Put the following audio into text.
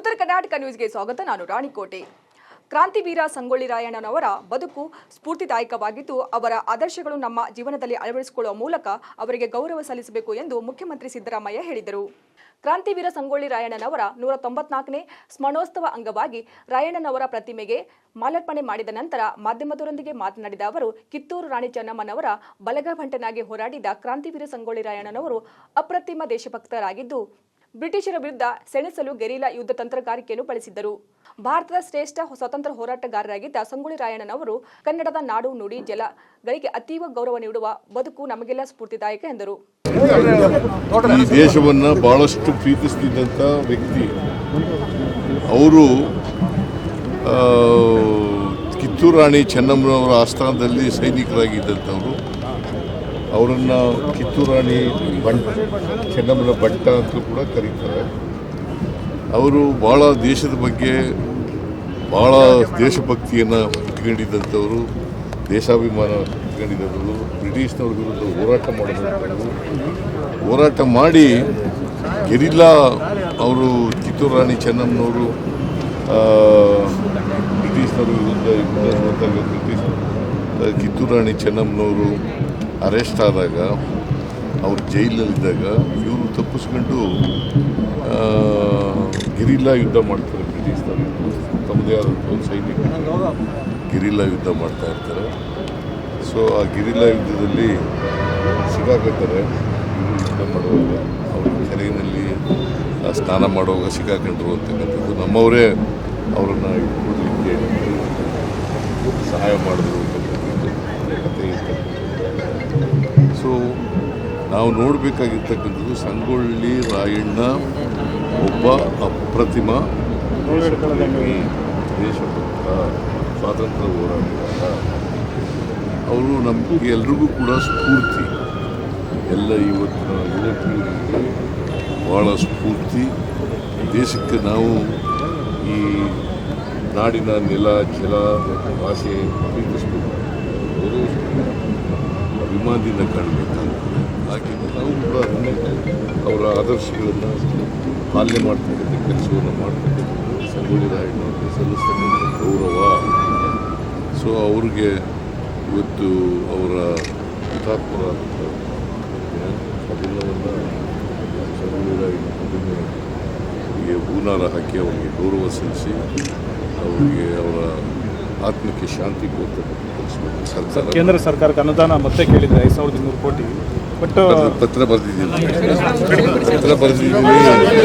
ಉತ್ತರ ಕರ್ನಾಟಕ ನ್ಯೂಸ್ಗೆ ಸ್ವಾಗತ. ನಾನು ರಾಣಿಕೋಟೆ. ಕ್ರಾಂತಿವೀರ ಸಂಗೊಳ್ಳಿ ರಾಯಣ್ಣನವರ ಬದುಕು ಸ್ಫೂರ್ತಿದಾಯಕವಾಗಿದ್ದು, ಅವರ ಆದರ್ಶಗಳು ನಮ್ಮ ಜೀವನದಲ್ಲಿ ಅಳವಡಿಸಿಕೊಳ್ಳುವ ಮೂಲಕ ಅವರಿಗೆ ಗೌರವ ಸಲ್ಲಿಸಬೇಕು ಎಂದು ಮುಖ್ಯಮಂತ್ರಿ ಸಿದ್ದರಾಮಯ್ಯ ಹೇಳಿದರು. ಕ್ರಾಂತಿವೀರ ಸಂಗೊಳ್ಳಿ ರಾಯಣ್ಣನವರ ನೂರ ತೊಂಬತ್ನಾಲ್ಕನೇ ಸ್ಮರಣೋತ್ಸವ ಅಂಗವಾಗಿ ರಾಯಣ್ಣನವರ ಪ್ರತಿಮೆಗೆ ಮಾಲಾರ್ಪಣೆ ಮಾಡಿದ ನಂತರ ಮಾಧ್ಯಮದವರೊಂದಿಗೆ ಮಾತನಾಡಿದ ಅವರು, ಕಿತ್ತೂರು ರಾಣಿ ಚೆನ್ನಮ್ಮನವರ ಬಲಗಭಂಟನಾಗಿ ಹೋರಾಡಿದ ಕ್ರಾಂತಿವೀರ ಸಂಗೊಳ್ಳಿ ರಾಯಣ್ಣನವರು ಅಪ್ರತಿಮ ದೇಶಭಕ್ತರಾಗಿದ್ದು ಬ್ರಿಟಿಷರ ವಿರುದ್ಧ ಸೆಣಸಲು ಗೆರಿಲ್ಲಾ ಯುದ್ಧ ತಂತ್ರಗಾರಿಕೆಯನ್ನು ಬಳಸಿದ್ದರು. ಭಾರತದ ಶ್ರೇಷ್ಠ ಸ್ವತಂತ್ರ ಹೋರಾಟಗಾರರಾಗಿದ್ದ ಸಂಗೊಳ್ಳಿ ರಾಯಣ್ಣನವರು ಕನ್ನಡದ ನಾಡು ನುಡಿ ಜಲಗಳಿಗೆ ಅತೀವ ಗೌರವ ನೀಡುವ ಬದುಕು ನಮಗೆಲ್ಲ ಸ್ಫೂರ್ತಿದಾಯಕ ಎಂದರು. ಈ ದೇಶವನ್ನು ಬಹಳಷ್ಟು ಪ್ರೀತಿಸ್ತಿದ್ದಂಥ ವ್ಯಕ್ತಿ. ಅವರು ಕಿತ್ತೂರು ರಾಣಿ ಚೆನ್ನಮ್ಮನವರ ಆಸ್ಥಾನದಲ್ಲಿ ಸೈನಿಕರಾಗಿದ್ದಂಥವರು. ಅವರನ್ನು ಕಿತ್ತೂರು ರಾಣಿ ಬಂಟ ಚೆನ್ನಮ್ಮನ ಭಟ್ಟ ಅಂತ ಕೂಡ ಕರೀತಾರೆ. ಅವರು ಭಾಳ ದೇಶದ ಬಗ್ಗೆ ಭಾಳ ದೇಶಭಕ್ತಿಯನ್ನು ಇಟ್ಕೊಂಡಿದ್ದಂಥವರು ದೇಶಾಭಿಮಾನ ಇಟ್ಕೊಂಡಿದ್ದವರು ಬ್ರಿಟಿಷ್ನವ್ರ ವಿರುದ್ಧ ಹೋರಾಟ ಮಾಡಿದಂಥವ್ರು. ಹೋರಾಟ ಮಾಡಿ ಗೆರಿಲ್ಲಾ ಅವರು ಕಿತ್ತೂರು ರಾಣಿ ಚೆನ್ನಮ್ಮನವರು ಬ್ರಿಟಿಷ್ನವ್ರ ವಿರುದ್ಧ ಬ್ರಿಟಿಷ್ ಆ, ಕಿತ್ತೂರು ರಾಣಿ ಚೆನ್ನಮ್ಮನವರು ಅರೆಸ್ಟ್ ಆದಾಗ, ಅವ್ರು ಜೈಲಲ್ಲಿದ್ದಾಗ ಇವರು ತಪ್ಪಿಸ್ಕೊಂಡು ಗಿರಿಲ್ಲಾ ಯುದ್ಧ ಮಾಡ್ತಾರೆ ಬ್ರಿಟಿಷ್ನವರು ತಮ್ಮದೇ ಆದಂಥ ಒಂದು ಸೈನಿಕ. ಗಿರಿಲ್ಲಾ ಯುದ್ಧ ಮಾಡ್ತಾ ಇರ್ತಾರೆ. ಸೊ ಆ ಗಿರಿಲ್ಲಾ ಯುದ್ಧದಲ್ಲಿ ಸಿಗಾಕತ್ತಾರೆ ಇವರು ಯುದ್ಧ ಮಾಡುವಾಗ, ಅವರು ಕೆರೆಯಲ್ಲಿ ಸ್ನಾನ ಮಾಡುವಾಗ ಸಿಕ್ಕಾಕೊಂಡ್ರು ಅಂತಕ್ಕಂಥದ್ದು. ನಮ್ಮವರೇ ಅವರನ್ನು ಇಟ್ಕೊಡ್ಲಿಕ್ಕೆ ಸಹಾಯ ಮಾಡಿದ್ರು ಅಂತಕ್ಕಂಥದ್ದು. ಸೊ ನಾವು ನೋಡಬೇಕಾಗಿರ್ತಕ್ಕಂಥದ್ದು ಸಂಗೊಳ್ಳಿ, ರಾಯಣ್ಣ, ಒಬ್ಬ ಅಪ್ರತಿಮ. ದೇಶಭಕ್ತ, ಸ್ವಾತಂತ್ರ್ಯ ಹೋರಾಟಗಾರ. ಅವರು ನಮಗೆ ಎಲ್ರಿಗೂ ಕೂಡ ಸ್ಫೂರ್ತಿ. ಎಲ್ಲ ಇವತ್ತಿನ ಯುವಕರಿಗೆ ಭಾಳ ಸ್ಫೂರ್ತಿ. ದೇಶಕ್ಕೆ ನಾವು ಈ ನಾಡಿನ ನೆಲ, ಜಲ ಭಾಷೆ ಪ್ರೀತಿಸಬೇಕು. ಗೌರವಿಸಬೇಕು ಅಭಿಮಾನದಿಂದ ಕಾಣಬೇಕಾಗ್ತದೆ. ಹಾಗೆ ನಾವು ಕೂಡ ಅದನ್ನೇ ಅವರ ಆದರ್ಶಗಳನ್ನು ಪಾಲನೆ ಮಾಡ್ತಕ್ಕಂಥ ಕೆಲಸವನ್ನು ಮಾಡ್ತಕ್ಕಂಥದ್ದು ಸಂಗೊಳ್ಳಿ ರಾಯಣ್ಣವ್ರಿಗೆ ಸಲ್ಲಿಸ್ತಕ್ಕಂಥ ಗೌರವ. ಸೊ ಅವ್ರಿಗೆ ಇವತ್ತು ಅವರ ಹುತಾತ್ಮರಾದಂಥ ಅದೆಲ್ಲವನ್ನು ಸಂಗೊಳ್ಳಿ ರಾಯಣ್ಣ ಅವರಿಗೆ ಹೂನಾರ ಹಾಕಿ ಅವರಿಗೆ ಗೌರವ ಸಲ್ಲಿಸಿ, ಅವರಿಗೆ ಅವರ ಆತ್ಮಕ್ಕೆ ಶಾಂತಿ ಸರ್ಕಾರ ಕೇಂದ್ರ ಸರ್ಕಾರಕ್ಕೆ ಅನುದಾನ ಮತ್ತೆ ಕೇಳಿದ್ರೆ ಐದು ಸಾವಿರದ ಇನ್ನೂರು ಕೋಟಿ. ಬಟ್ ಪತ್ರ ಬರೆದಿದ್ದೀನಿ. ಪತ್ರ ಬರೆದಿದ್ದೀನಿ.